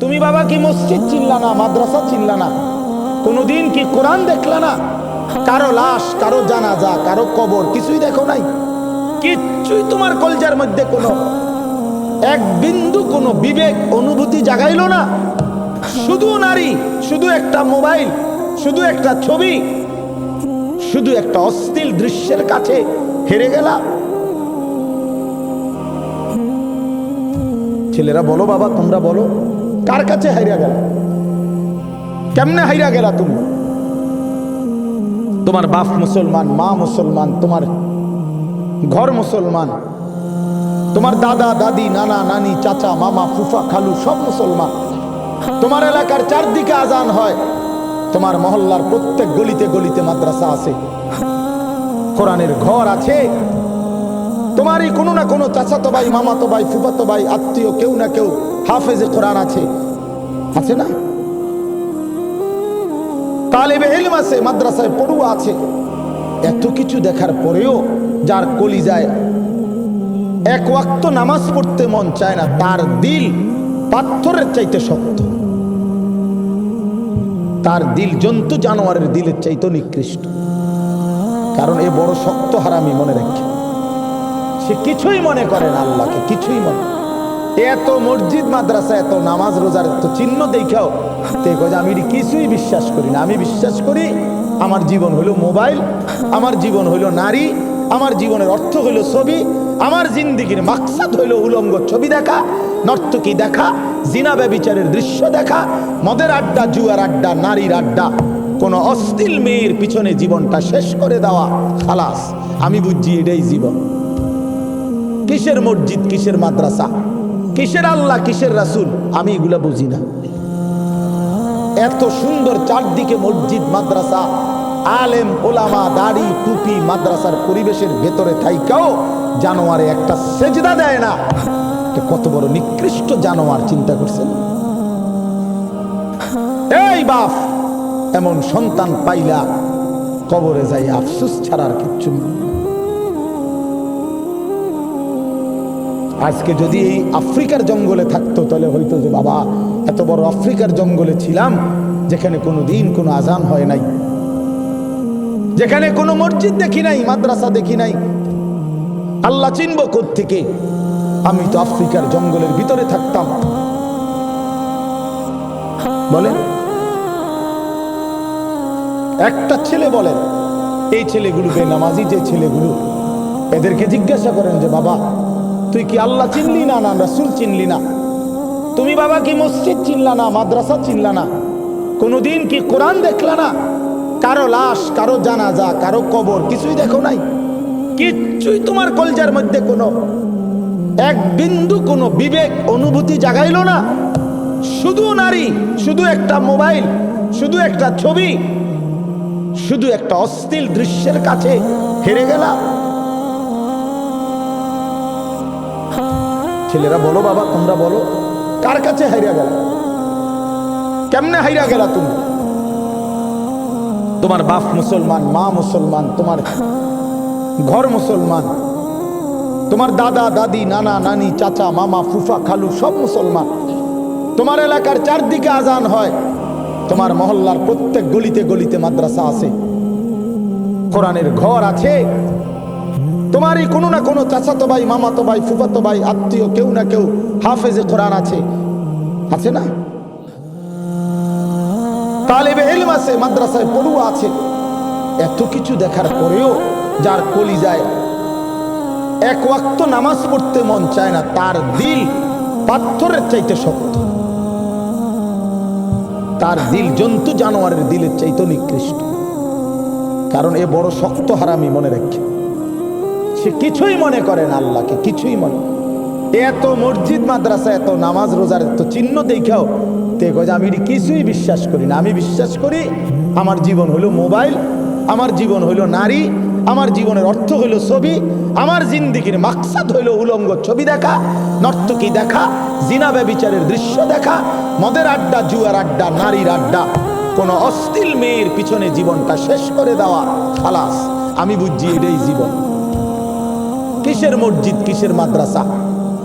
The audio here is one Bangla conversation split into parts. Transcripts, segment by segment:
তুমি বাবা কি মসজিদ চিনলা না, মাদ্রাসা চিনলা না? কোনোদিন কি কোরআন দেখলা না? কারও লাশ, কারও জানাজা, কারও কবর, কিছুই দেখো নাই? কিচ্ছুই তোমার কলজার মধ্যে কোনো এক বিন্দু কোনো বিবেক, অনুভূতি জাগাইল না। শুধু নারী, শুধু একটা মোবাইল, শুধু একটা ছবি, শুধু একটা অস্থির দৃশ্যের কাছে হেরে গেলা। ছেলেরা বলো বাবা, তোমরা বলো। কার কাছে হাইরা গেল? কেমনে হাইরা গেলা তুমি? তোমার বাপ মুসলমান, মা মুসলমান, তোমার ঘর মুসলমান, তোমার দাদা, দাদি, নানা, নানি, চাচা, মামা, ফুফা, খালু সব মুসলমান। তোমার এলাকার চারদিকে আজান হয়। তোমার মহল্লার প্রত্যেক গলিতে গলিতে মাদ্রাসা আছে। কোরআনের ঘর আছে। তোমারই কোনো না কোনো চাচাতো ভাই, মামাতো ভাই, ফুফাতো ভাই, আত্মীয়, কেউ না কেউ হাফেজে কোরআন আছে। আছে না? তালেবে ইলম আছে, মাদ্রাসায় পড়ুয়া আছে। এত কিছু দেখার পরেও যার কলি যায় এক ওয়াক্ত নামাজ পড়তে মন চায় না, তার দিল পাথরের চাইতে শক্ত। তার দিল জন্তু জানোয়ারের দিলের চাইতে নিকৃষ্ট। কারণ এ বড় শক্ত হারামি মনে রাখে। সে কিছুই মনে করে না আল্লাহকে, কিছুই মনে এত মসজিদ, মাদ্রাসা, এত নামাজ, রোজার এত চিহ্ন দেখাও তে কয় আমি কিছুই বিশ্বাস করি না। আমি বিশ্বাস করি আমার জীবন হলো মোবাইল, আমার জীবন হলো নারী, আমার জীবনের অর্থ হলো ছবি, আমার জিন্দিগির মাকসাদ হইল উলঙ্গ ছবি দেখা, নর্তকী দেখা, জিনা ব্যবিচারের দৃশ্য দেখা, মদের আড্ডা, জুয়ার আড্ডা, নারীর আড্ডা, কোনো অস্থিল মেয়ের পিছনে জীবনটা শেষ করে দেওয়া, খালাস। আমি বুঝছি এটাই জীবন। কিসের মসজিদ, কিসের মাদ্রাসা? কিসের আল্লাহ, কিসের রাসুল? আমি এগুলা বুঝি না। এত সুন্দর চারদিকে মসজিদ, মাদ্রাসা, আলেম, ওলামা, দাড়ি, টুপি মাদ্রাসার পরিবেশের ভেতরে থাইকাও জানোয়ারে একটা সেজদা দেয় না। কত বড় নিকৃষ্ট জানোয়ার চিন্তা করছেন? এই বাপ, এমন সন্তান পাইলা, কবরে যাই আফসুস ছাড়ার কিচ্ছু নেই। আজকে যদি এই আফ্রিকার জঙ্গলে থাকতো, তাহলে হয়তো যে বাবা, এত বড় আফ্রিকার জঙ্গলে ছিলাম, যেখানে কোনো দিন কোনো আজান হয় নাই। যেখানে কোনো মসজিদ দেখি নাই, মাদ্রাসা দেখি নাই। আল্লাহ চিনব থেকে আমি তো আফ্রিকার জঙ্গলের ভিতরে থাকতাম। বলেন। একটা ছেলে বলেন, এই ছেলেগুলো বেনামাজি যে ছেলেগুলো, এদেরকে জিজ্ঞাসা করেন যে, বাবা তুই কি আল্লাহ চিনলি না না রাসুল চিনলি না? তুমি বাবা কি মসজিদ চিনলা না, মাদ্রাসা চিনলা না? কোনোদিন কি কোরআন দেখলা না? কারও লাশ, কারও জানাজা, কারও কবর, কিছুই দেখো নাই? কিচ্ছুই তোমার কলজার মধ্যে কোনো এক বিন্দু কোনো বিবেক, অনুভূতি জাগাইল না। শুধু নারী, শুধু একটা মোবাইল, শুধু একটা ছবি, শুধু একটা অস্থির দৃশ্যের কাছে হেরে গেলা। ছেলেরা বলো বাবা, তোমরা বলো, কার কাছে হাইরা গেল? কেমনে হাইরা গেলা তুমি? তোমার বাপ মুসলমান, মা মুসলমান, তোমার ঘর মুসলমান, তোমার দাদা, দাদি, নানা, নানি, চাচা, মামা, ফুফা, খালু, সব মুসলমান। তোমার এলাকার চারদিকে আজান হয়, তোমার মহল্লার প্রত্যেক গলিতে গলিতে মাদ্রাসা আছে। কোরআনের ঘর আছে তোমারই কোনো না কোনো চাচাতো ভাই, মামাতো ভাই, ফুফাতো ভাই, আত্মীয়, কেউ না কেউ হাফেজে কোরআন আছে। আছে না? তালেবে এলম আছে, মাদ্রাসায় পড়ুয়া আছে। এত কিছু দেখার পরেও যার কলি যায়। এক ওয়াক্ত নামাজ পড়তে মন চায় না, তার দিল পাথরের চাইতে শক্ত। তার দিল জন্তু জানোয়ারের দিলের চাইতে নিকৃষ্ট। কারণ এ বড় শক্ত হারামি মনে রাখে। সে কিছুই মনে করে না আল্লাহকে, কিছুই মনে এত মসজিদ, মাদ্রাসা, এত নামাজ, রোজার এত চিহ্ন দেখাও, তে যে আমি কিছুই বিশ্বাস করি না। আমি বিশ্বাস করি আমার জীবন হলো মোবাইল, আমার জীবন হলো নারী, আমার জীবনের অর্থ হলো ছবি, আমার জিন্দিগির মাকসাদ হইল উলঙ্গ ছবি দেখা, নর্তকী দেখা, জিনা ব্যবিচারের দৃশ্য দেখা, মদের আড্ডা, জুয়ার আড্ডা, নারীর আড্ডা, কোনো অস্থিল মেয়ের পিছনে জীবনটা শেষ করে দেওয়া, খালাস। আমি বুঝছি এটাই জীবন। কিসের মসজিদ, কিসের মাদ্রাসা?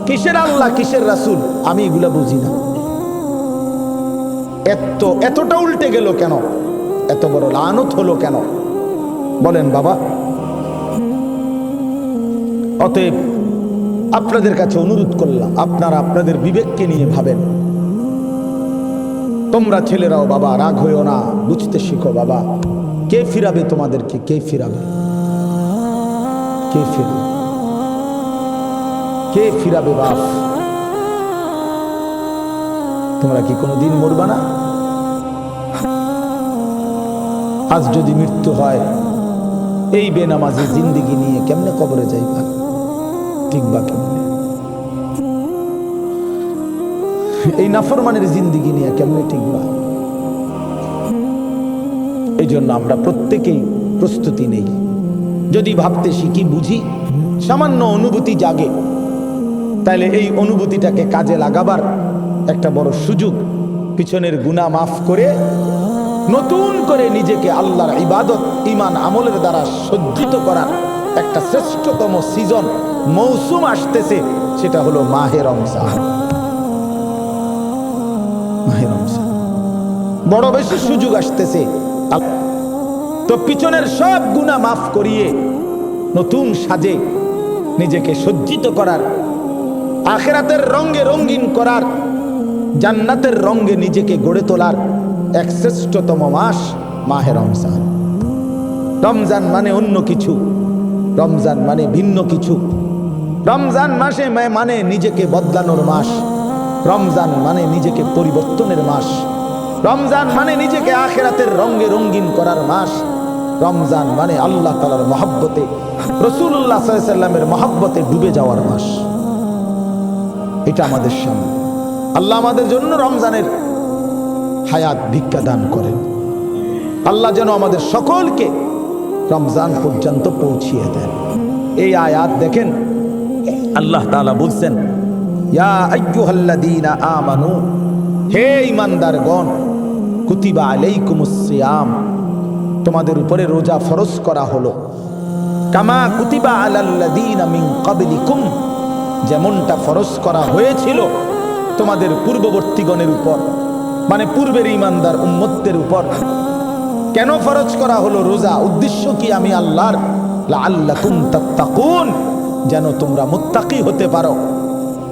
কিসের আল্লাহ, কিসের রাসুল? আমি এগুলা বুঝি না। এত এতটা উল্টে গেল কেন? এত বড় লানত হলো কেন? বলেন বাবা। অতএব আপনাদের কাছে অনুরোধ করলাম, আপনারা আপনাদের বিবেককে নিয়ে ভাবেন। তোমরা ছেলেরাও বাবা, রাগ হইও না, বুঝতে শিখো বাবা। কে ফিরাবে তোমাদেরকে? কে ফিরাবে? কে ফিরবে? কে ফিরাবে বাপ? তোমরা কি কোনোদিন মরবা না? আজ যদি মৃত্যু হয়, এই বেনামাজি জিন্দিগি নিয়ে কেমনে কবরে যাইবা? ঠিক বা কেমনে? এই নাফরমানের জিন্দিগি নিয়ে কেমনে টিকবা? এই জন্য আমরা প্রত্যেকেই প্রস্তুতি নেই। যদি ভাবতে শিখি, বুঝি, সামান্য অনুভূতি জাগে। তাহলে এই অনুভূতিটাকে কাজে লাগাবার একটা বড় সুযোগ, পিছনের গুণা মাফ করে নতুন করে নিজেকে আল্লাহর ইবাদত ইমান আমলের দ্বারা সজ্জিত করার একটা শ্রেষ্ঠতম সিজন মৌসুম আসতেছে, সেটা হলো মাহে রমজান। রমজান। বড় বেশি সুযোগ আসতেছে। তো পিছনের সব গুণা মাফ করিয়ে নতুন সাজে নিজেকে সজ্জিত করার আখেরাতের রঙ্গে রঙ্গিন করার, জান্নাতের রঙ্গে নিজেকে গড়ে তোলার এক শ্রেষ্ঠতম মাস মাহে রমজান। রমজান মানে অন্য কিছু, রমজান মানে ভিন্ন কিছু। রমজান মাসে মানে নিজেকে বদলানোর মাস। রমজান মানে নিজেকে পরিবর্তনের মাস। রমজান মানে নিজেকে আখেরাতের রঙ্গে রঙ্গিন করার মাস। রমজান মানে আল্লাহ তালার মহাব্বতে রসুল্লাহ সাল্লামের মহাব্বতে ডুবে যাওয়ার মাস। এটা আমাদের সামনে। আল্লাহ আমাদের জন্য রমজানের হায়াত ভিক্ষা দান করেন। আল্লাহ যেন আমাদের সকলকে রমজান পর্যন্ত পৌঁছিয়ে দেন। এই আয়াত দেখেন, আল্লাহ ইয়া আইয়ুহাল্লাযীনা আমানু, হে ঈমানদারগণ, কুতিবা আলাইকুমুস সিয়াম, তোমাদের উপরে রোজা ফরজ করা হলো। কামা কুতিবা আলাল্লাযীনা মিন ক্বাবলিকুম যেমনটা ফরজ করা হয়েছিল তোমাদের পূর্ববর্তীগণের উপর মানে পূর্বের ইমানদার উম্মতদের উপর। কেন ফরজ করা হলো রোজা? উদ্দেশ্য কি আমি আল্লাহর? লাআল্লাকুম তাত্তাকুন, যেন তোমরা মুত্তাকি হতে পারো।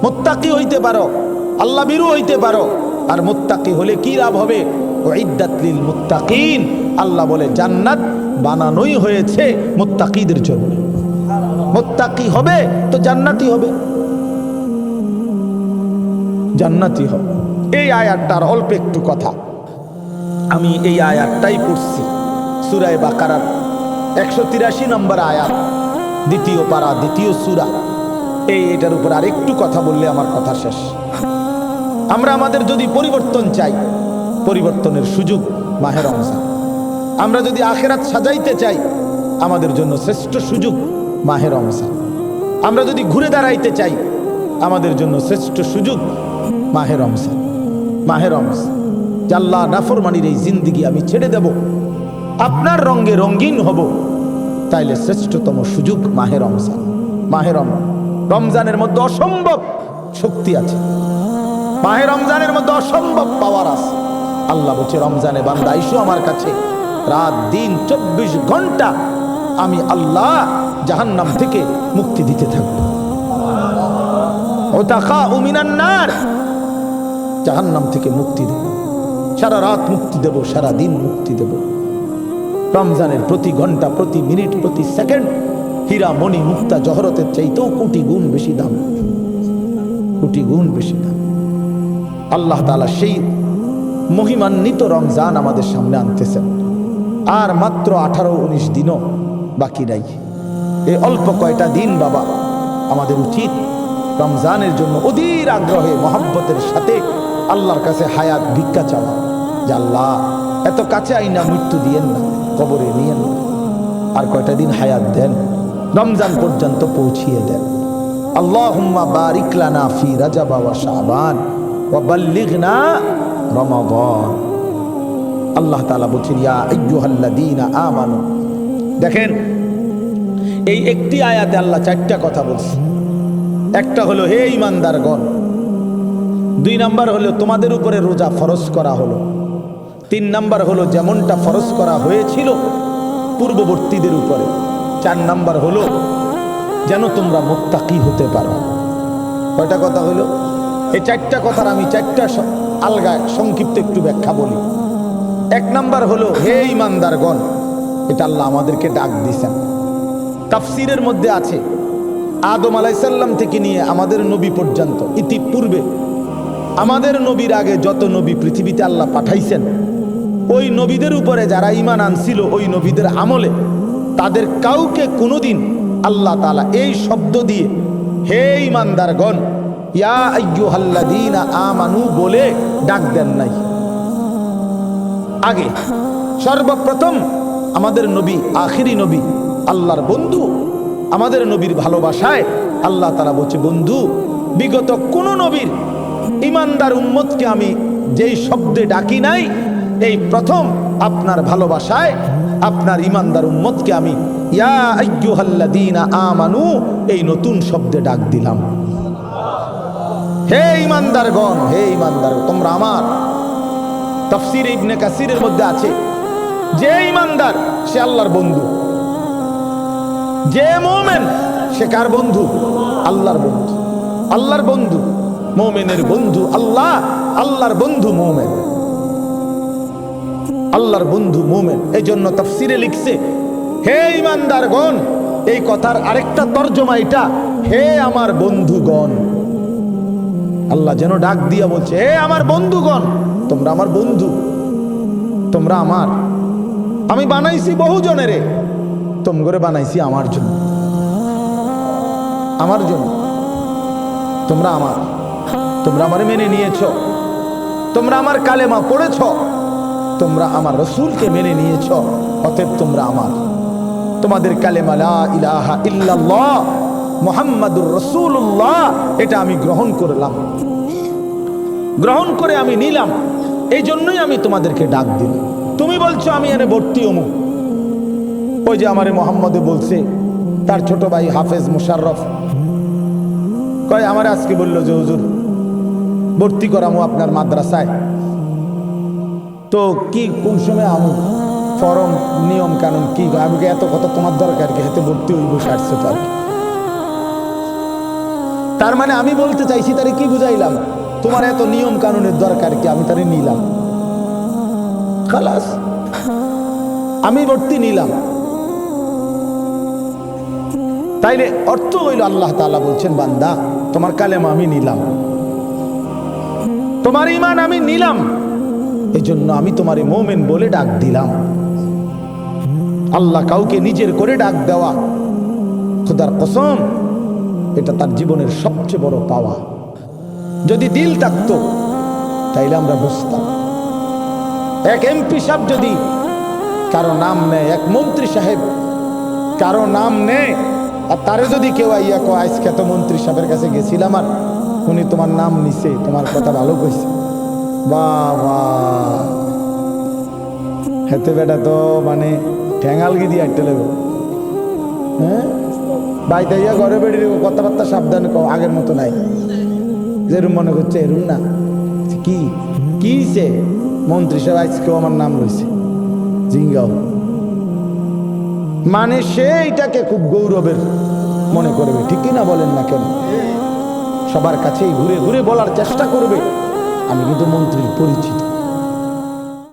মোত্তাকি হইতে পারো, আল্লাহ বিরু হইতে পারো। আর মোত্তাকি হলে কি লাভ হবে? উইদ্দাত লিল মুত্তাকিন, আল্লাহ বলে জান্নাত বানানোই হয়েছে মোত্তাকিদের জন্য। মোত্তাকি হবে তো জান্নাতি হবে। জান্নাতি হবে এই আয়াতটার অল্প একটু কথা। আমি এই আয়াতটাই পড়ছি সুরায় বাকারার একশো তিরাশি নম্বর আয়াত, দ্বিতীয় পারা, দ্বিতীয় সুরা। এই এটার উপর আরেকটু কথা বললে আমার কথা শেষ। আমরা আমাদের যদি পরিবর্তন চাই, পরিবর্তনের সুযোগ মাহে রমজান। আমরা যদি আখেরাত সাজাইতে চাই, আমাদের জন্য শ্রেষ্ঠ সুযোগ মাহের রমজান। আমরা যদি ঘুরে দাঁড়াইতে চাই, আমাদের জন্য শ্রেষ্ঠ সুযোগ মাহে রমজান মাহে রমজান। জাল্লা নাফরমানির এই জিন্দিগি আমি ছেড়ে দেব, আপনার রঙ্গে রঙ্গিন হব, তাইলে শ্রেষ্ঠতম সুযোগ মাহে রমজান, মাহে রম রমজানের মধ্যে অসম্ভব শক্তি আছে, মাহে রমজানের মধ্যে অসম্ভব পাওয়ার আছে। আল্লাহ বলছে, রমজানে বান্দা, আইসো আমার কাছে। রাত, দিন, চব্বিশ ঘণ্টা আমি আল্লাহ জাহান্নাম থেকে মুক্তি দিতে থাকব। ও তাকা উমিনান্নার জাহান্নাম থেকে মুক্তি দেব। সারা রাত মুক্তি দেব, সারা দিন মুক্তি দেব। রমজানের প্রতি ঘণ্টা, প্রতি মিনিট, প্রতি সেকেন্ড হীরা, মণি, মুক্তা, জহরতের চাইতেও কোটি গুণ বেশি দাম। কোটি গুণ বেশি দাম। আল্লাহ তাআলা সেই মহিমান্বিত রমজান আমাদের সামনে আনতেছেন। আর মাত্র আঠারো উনিশ দিনও বাকি নাই। এই অল্প কয়টা দিন বাবা, আমাদের উচিত রমজানের জন্য অধীর আগ্রহে, মহাব্বতের সাথে আল্লাহর কাছে হায়াত ভিক্ষা চাওয়া। যে আল্লাহ, এত কাছে আইনা মৃত্যু দিয়েন না, কবরে নিয়েন না, আর কয়টা দিন হায়াত দেন, রমজান পর্যন্ত পৌঁছিয়ে দেন। আল্লাহুম্মা বারিক লানা ফি রাজাবা ওয়া শাবান ওয়া বাল্লিগনা রমাদান। আল্লাহ তাআলা বলছেন, ইয়া আইয়ুহাল্লাযীনা আমানু। দেখেন, এই একটি আয়াতে আল্লাহ চারটা কথা বলছে একটা হলো, হে ইমানদারগণ দুই নাম্বার হলো তোমাদের উপরে রোজা ফরজ করা হলো। তিন নাম্বার হলো যেমনটা ফরজ করা হয়েছিল পূর্ববর্তীদের উপরে। চার নাম্বার হলো যেন তোমরা মুক্তাকি হতে পারো। কয়টা কথা হলো? এই চারটা কথার আমি চারটা আলগা সংক্ষিপ্ত একটু ব্যাখ্যা বলি। এক নাম্বার হলো, হে ইমানদারগণ, এটা আল্লাহ আমাদেরকে ডাক দিছেন তাফসিরের মধ্যে আছে, আদম আলাইসাল্লাম থেকে নিয়ে আমাদের নবী পর্যন্ত, ইতিপূর্বে আমাদের নবীর আগে যত নবী পৃথিবীতে আল্লাহ পাঠাইছেন, ওই নবীদের উপরে যারা ইমান আনছিল, ওই নবীদের আমলে তাদের কাউকে কোনোদিন আল্লাহ তালা এই শব্দ দিয়ে, হে ইমানদারগণ ইয়া আইয়ুহাল্লাযীনা আমানু বলে ডাক দেন নাই। আগে সর্বপ্রথম আমাদের নবী, আখিরি নবী, আল্লাহর বন্ধু, আমাদের নবীর ভালোবাসায় আল্লাহ তারা বলছে, বন্ধু, বিগত কোন নবীর ইমানদার উম্মতকে আমি যেই শব্দে ডাকি নাই, এই প্রথম আপনার ভালোবাসায় আপনার ইমানদার উম্মতকে আমি, ইয়া আমানু, এই নতুন শব্দে ডাক দিলাম। হে ইমানদার ইমানদারগণ, হে ইমানদার, তোমরা আমার তফসির ইবনে কাসিরের মধ্যে আছে। যে ইমানদার, সে আল্লাহর বন্ধু। যে মোমেন, সে কার বন্ধু? আল্লাহর বন্ধু। আল্লাহর বন্ধু। মোমেনের বন্ধু আল্লাহ, আল্লাহর বন্ধু মোমেন। আল্লাহর বন্ধু মোমেন। এই জন্য তফসিরে লিখছে, হে ইমানদারগণ এই কথার আরেকটা তর্জমা এটা, হে আমার বন্ধুগণ। আল্লাহ যেন ডাক দিয়া বলছে, হে আমার বন্ধুগণ, তোমরা আমার বন্ধু, তোমরা আমার। আমি বানাইছি বহু জনেরে তোম করে বানাইছি আমার জন্য। আমার জন্য, তোমরা আমার। তোমরা আমার মেনে নিয়েছ। তোমরা আমার কালেমা পড়েছ। তোমরা আমার রসুলকে মেনে নিয়েছ। অতএব তোমরা আমার, তোমাদের কালেমা লা ইলাহা ইল্লাল্লাহ, মুহাম্মাদুর রসুল্লাহ এটা আমি গ্রহণ করলাম। গ্রহণ করে আমি নিলাম। এই জন্যই আমি তোমাদেরকে ডাক দিলাম। তুমি বলছো, আমি এনে ভর্তি অমুক ওই যে আমারে মোহাম্মদে বলছে, তার ছোট ভাই হাফেজ মুশাররফ। কয়, আমার আজকে বলল যে, হুজুর ভর্তি করামো আপনার মাদ্রাসায়। তো কি, কোন সময় আমু ফরম, নিয়ম কানুন কি? আমি এত কথা তোমার দরকার কি? হাতে ভর্তি হইব, সারছে তো তার মানে আমি বলতে চাইছি, তারে কি বুঝাইলাম? তোমার এত নিয়ম কানুনের দরকার কি? আমি তারে নিলাম। খালাস, আমি ভর্তি নিলাম। তাইলে অর্থ হইল আল্লাহ তাআলা বলছেন, বান্দা, তোমার কালেমা আমি নিলাম। তোমার ইমান আমি নিলাম। এই জন্য আমি তোমার মোমেন বলে ডাক দিলাম। আল্লাহ কাউকে নিজের করে ডাক দেওয়া। খুদার কসম, এটা তার জীবনের সবচেয়ে বড় পাওয়া। যদি দিল থাকতো, তাইলে আমরা বুঝতাম। এক এমপি সাহেব যদি কারও নাম নেয়, এক মন্ত্রী সাহেব কারও নাম নেয়, আর তারে যদি কেউ আইয়া কো আজকে তো মন্ত্রী সাহেবের কাছে গেছিলাম আর উনি তোমার নাম নিছে, তোমার কথা ভালো কইছে। বাবা। হেতে বেটা তো মানে ঠ্যাঙালগি দিয়ে আটতে লাগবে। হ্যাঁ? বাইতে ইয়া ঘরে বেড়ে কথাবার্তা সাবধানে কও, আগের মতো নাই। যেরম মনে করছে এরম না। কি? কি সে? মন্ত্রী সাহেব, আজকেও আমার নাম রয়েছে জিঙ্গাও। মানে সে এটাকে খুব গৌরবের মনে করবে, ঠিকই না বলেন না কেন? সবার কাছেই ঘুরে ঘুরে বলার চেষ্টা করবে। আমি কিন্তু মন্ত্রীর পরিচিত।